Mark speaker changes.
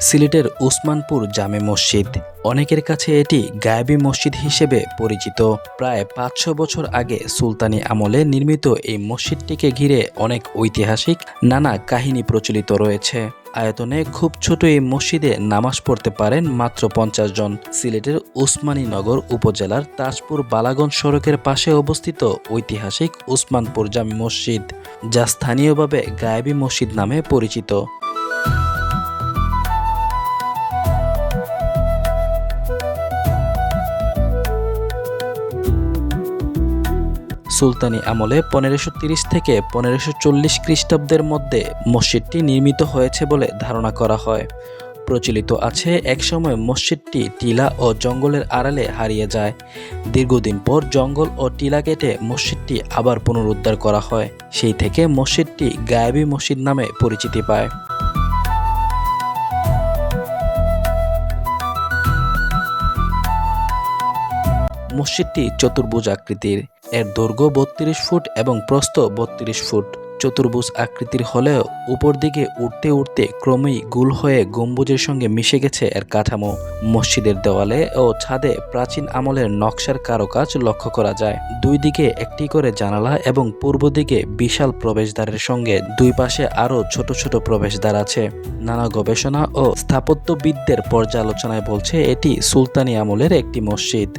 Speaker 1: সিলেটের উসমানপুর জামে মসজিদ। অনেকের কাছে এটি গায়েবী মসজিদ হিসেবে পরিচিত। প্রায় পাঁচশো বছর আগে সুলতানি আমলে নির্মিত এই মসজিদটিকে ঘিরে অনেক ঐতিহাসিক নানা কাহিনী প্রচলিত রয়েছে। আয়তনে খুব ছোট এই মসজিদে নামাজ পড়তে পারেন মাত্র পঞ্চাশ জন। সিলেটের উসমানীনগর উপজেলার তাজপুর বালাগঞ্জ সড়কের পাশে অবস্থিত ঐতিহাসিক উসমানপুর জামি মসজিদ, যা স্থানীয়ভাবে গায়েবী মসজিদ নামে পরিচিত। সুলতানি আমলে পনেরোশো তিরিশ থেকে পনেরোশো চল্লিশ খ্রিস্টাব্দের মধ্যে মসজিদটি নির্মিত হয়েছে বলে ধারণা করা হয়। প্রচলিত আছে একসময় মসজিদটি টিলা ও জঙ্গলের আড়ালে হারিয়ে যায়। দীর্ঘদিন পর জঙ্গল ও টিলা কেটে মসজিদটি আবার পুনরুদ্ধার করা হয়। সেই থেকে মসজিদটি গায়েবী মসজিদ নামে পরিচিতি পায়। মসজিদটি চতুর্ভুজ আকৃতির। এর দৈর্ঘ্য বত্রিশ ফুট এবং প্রস্থ বত্রিশ ফুট। চতুর্ভুজ আকৃতির হলেও উপর দিকে উঠতে উঠতে ক্রমেই গুল হয়ে গম্বুজের সঙ্গে মিশে গেছে এর কাঠামো। মসজিদের দেওয়ালে ও ছাদে প্রাচীন আমলের নকশার কারুকাজ লক্ষ্য করা যায়। দুই দিকে একটি করে জানালা এবং পূর্ব দিকে বিশাল প্রবেশদ্বারের সঙ্গে দুই পাশে আরও ছোট ছোট প্রবেশদ্বার আছে। নানা গবেষণা ও স্থাপত্যবিদদের পর্যালোচনায় বলছে এটি সুলতানি আমলের একটি মসজিদ।